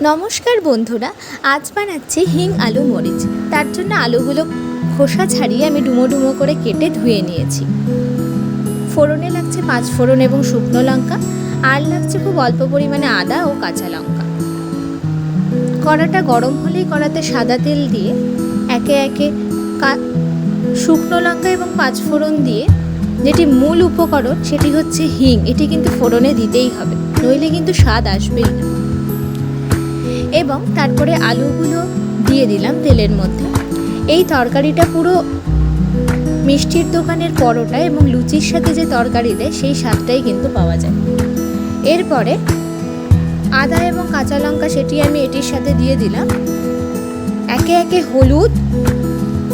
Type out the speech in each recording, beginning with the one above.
নমস্কার বন্ধুরা, আজ বানাচ্ছি হিং, আলু, মরিচ। তার জন্য আলুগুলো খোসা ছাড়িয়ে আমি ডুমো ডুমো করে কেটে ধুয়ে নিয়েছি। ফোড়নে লাগছে পাঁচ ফোড়ন এবং শুকনো লঙ্কা, আর লাগছে খুব অল্প পরিমাণে আদা ও কাঁচা লঙ্কা। কড়াটা গরম হলেই কড়াতে সাদা তেল দিয়ে একে একে শুকনো লঙ্কা এবং পাঁচ ফোড়ন দিয়ে যেটি মূল উপকরণ, সেটি হচ্ছে হিং। এটি কিন্তু ফোড়নে দিতেই হবে, নইলে কিন্তু স্বাদ আসবেই না। এবং তারপরে আলুগুলো দিয়ে দিলাম তেলের মধ্যে। এই তরকারিটা পুরো মিষ্টির দোকানের পরোটা এবং লুচির সাথে যে তরকারি দেয়, সেই স্বাদটাই কিন্তু পাওয়া যায়। এরপরে আদা এবং কাঁচা লঙ্কা সেটি আমি এটির সাথে দিয়ে দিলাম। একে একে হলুদ,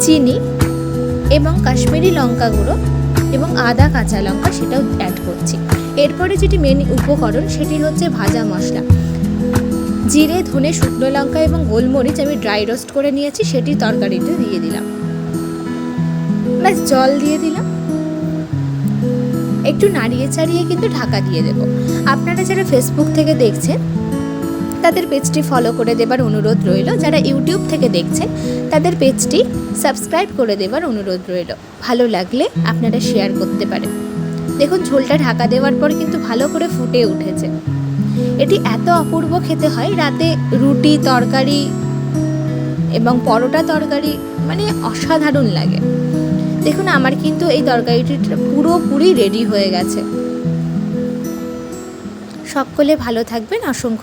চিনি এবং কাশ্মীরি লঙ্কা গুঁড়ো এবং আদা কাঁচা লঙ্কা সেটাও অ্যাড করছি। এরপরে যেটি মেন উপকরণ, সেটি হচ্ছে ভাজা মশলা। জিরে, ধনে, শুকনো লঙ্কা এবং গোলমরিচ আমি ড্রাই রোস্ট করে নিয়েছি, সেটি তরকারিতে দিয়ে দিলাম। ব্যাস, জল দিয়ে দিলাম। একটু নাড়িয়ে চাড়িয়ে কিন্তু ঢাকা দিয়ে দেব। আপনারা যারা ফেসবুক থেকে দেখছেন, তাদের পেজটি ফলো করে দেবার অনুরোধ রইল। যারা ইউটিউব থেকে দেখছেন, তাদের পেজটি সাবস্ক্রাইব করে দেবার অনুরোধ রইল। ভালো লাগলে আপনারা শেয়ার করতে পারেন। দেখুন, ঝোলটা ঢাকা দেওয়ার পর কিন্তু ভালো করে ফুটে উঠেছে। এটি এত অপূর্ব খেতে হয়, রাতে রুটি, তরকারি এবং পরোটা তরকারি মানে অসাধারণ লাগে। দেখুন, আমার কিন্তু এই তরকারিটি পুরোপুরি রেডি হয়ে গেছে। সকলে ভালো থাকবেন, অসংখ্য